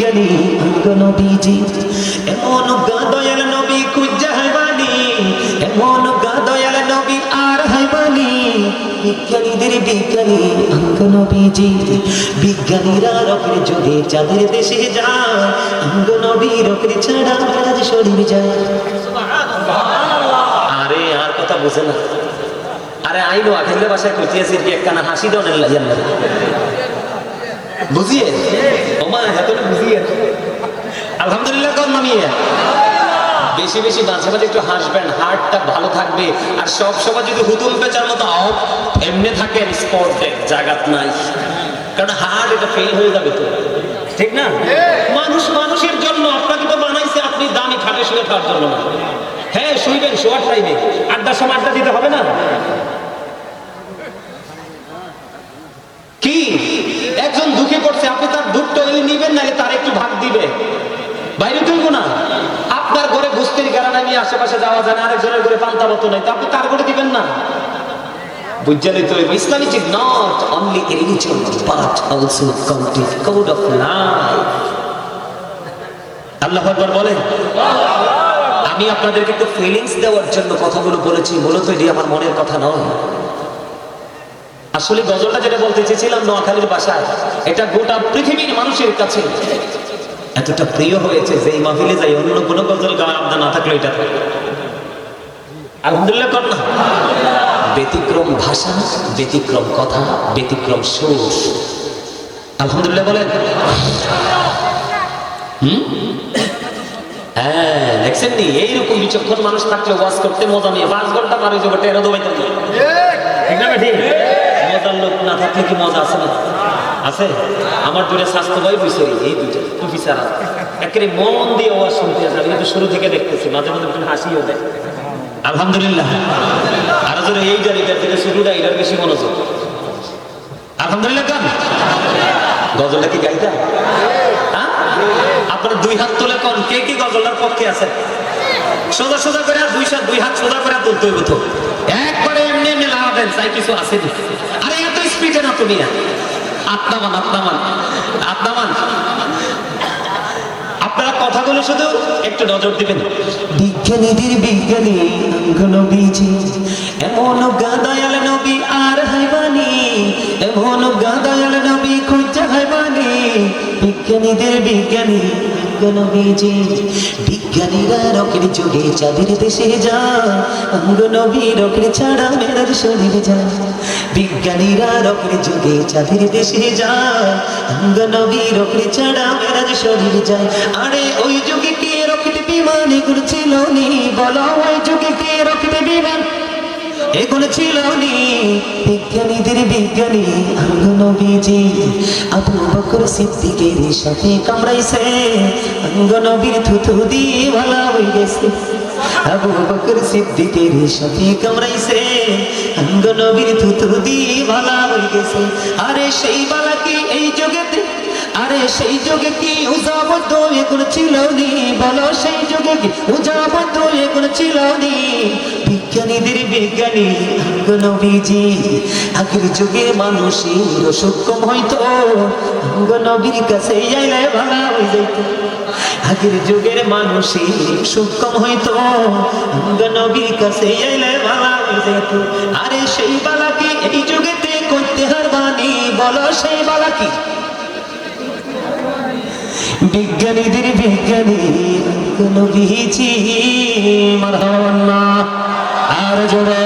বিজ্ঞানী অঙ্গ নবীজি। এমন গা দয়াল নবী কুজ্জা হাইবানি এমন গা দয়াল নবী আর হাইবানি বিজ্ঞানীদের বিজ্ঞানী অঙ্গ নবীজি। বিজ্ঞানীরা রকের যুগে চাঁদের দেশে যায়। অঙ্গ নবী, রকের ছাড়া মেরাজ শরীর যায়। আরে, আর কথা বুঝে না। আরে আইনো আখেলে বাসায় কইতেছি কি একখানা হাসি দাও না ইয়াল্লা বুঝিয়ে? ওমা এত বুঝিয়ে। আলহামদুলিল্লাহ কর নামিয়ে বেশি বেশি মাঝে মাঝে একটু হাসবেন হার্টটা ভালো থাকবে। আর সব সময় যদি হুতুম পেঁচার মতো এমনি থাকেন স্পট জাগাত নাই। কারণ হার্ট এটা ফেল হয়ে যাবে তো। ঠিক না? মানুষ মানুষের জন্য আপনাকে তো বানাইছে আপনি দামি খাটে শুয়ে খাওয়ার জন্য না। হ্যাঁ শুইবেন শোয়ার টাইমে আড্ডার সময় আড্ডা দিতে হবে না? কি? পড়ছে আপনি তার দুঃখটা এলে নিবেন নাকি তার একটু ভাগ দিবে। বাইরে তুলবো না। আপনার ঘরে গুস্তির গাড়া নিয়ে আশেপাশে যাওয়া যায় না, আরেকজনের ঘরে পান্তা মতো নাই আপনি তার ঘরে দিবেন না। আমি আপনাদেরকে একটু ফিলিংস দেওয়ার জন্য কথাগুলো বলেছি, মূলত এটি আমার মনের কথা নয়। আসলে গজলটা যেটা বলতে চেয়েছিলাম নোয়াখালীর বাসায়, এটা গোটা পৃথিবীর মানুষের কাছে এতটা প্রিয় হয়েছে যে এই মাহফিলে যাই অন্য কোনো গজল গাওয়ার আপনার না থাকলে এটা আলহামদুলিল্লাহ কর না। ব্যতিক্রম ভাষা, ব্যতিক্রম কথা, ব্যতিক্রম সুর আলহামদুলিল্লাহ বলেন। হ্যাঁ দেখছেন নি? এইরকম বিচক্ষণ মানুষ থাকলে ওয়াজ করতে মজা নিয়ে পাঁচ ঘণ্টা পার হয়ে যাবে, টেরো দোবাইতে ঠিক ঠিক। মজার লোক না থাকলে কি মজা আছে না? আছে? আমার দুটো স্বাস্থ্য ভাই বুঝছে, এই টুপি ছাড়া একেবারে মন দিয়ে ওয়াজ শুনতে আছে আমি কিন্তু শুরু থেকে দেখতেছি, মাঝে মাঝে একটু হাসিও দেয়। আলহামদুলিল্লাহ। আর যদি এই এটার থেকে শুরুটা এটার বেশি মনোযোগ। আলহামদুলিল্লাহ গান গজলটা কি গাইতা? হ্যাঁ? আপনার দুই হাত তুলে কোন, কে কি গজলটার পক্ষে আছে সোজা সোজা করে দুই দুই হাত সোজা করে তুলতে হইব তো। লাগাবেন চাই কিছু আসেনি আরে, এত স্পিডে না। তুমি আত্মামান আত্মামান আত্মামান নজর দিবেন। বিজ্ঞানীদের বিজ্ঞানী নবীজি এমন গাদায়াল নবী আর হাইবানি এমন গাদায়াল নবী খুঁজা হাইবানি বিজ্ঞানীদের বিজ্ঞানী নবীজি বিজ্ঞানীরা রকের যুগে চাঁদের দেশে যায় অঙ্গ নবী রকের ছাড়া মেরার শরীর যায় বিজ্ঞানীরা রকের যুগে চাঁদের দেশে যায় অঙ্গ নবী রকের ছাড়া মেরার শরীর যায় আরে, ওই যুগে কে রকেট বিমান এগুলো ছিল নি? বলো, ওই যুগে কে রকেট বিমান এগুলো ছিল বিজ্ঞানীদের বিজ্ঞানী নবীজি আবু বকর সিদ্দিকের সাথে কামড়াইছে। অঙ্গ নবীর দিয়ে ভালা হয়ে গেছে। আবু বকর সিদ্দিকের সাথে কামড়াইছে। অঙ্গ নবীর দিয়ে ভালা হয়ে গেছে। আরে সেই বালাকে এই জগতে আরে সেই যুগে কি উজাবদ্ধ এগুলো ছিল নি? বলো সেই যুগে কি উজাবদ্ধ এগুলো ছিল নি? বিজ্ঞানীদের বিজ্ঞানী নবীজি আগের যুগে মানুষের সক্ষম হইতো। অঙ্গ নবীর কাছে যাইলে ভালো হয়ে যাইত। আগের যুগের মানুষের সক্ষম হইতো। অঙ্গ নবীর কাছে ভালো হয়ে যাইত। আরে সেই বালাকে এই যুগেতে করতে হারবানি বলো সেই বালাকি বিজ্ঞানীদের বিজ্ঞানী নবীজি মারহাবান্না আর জোরে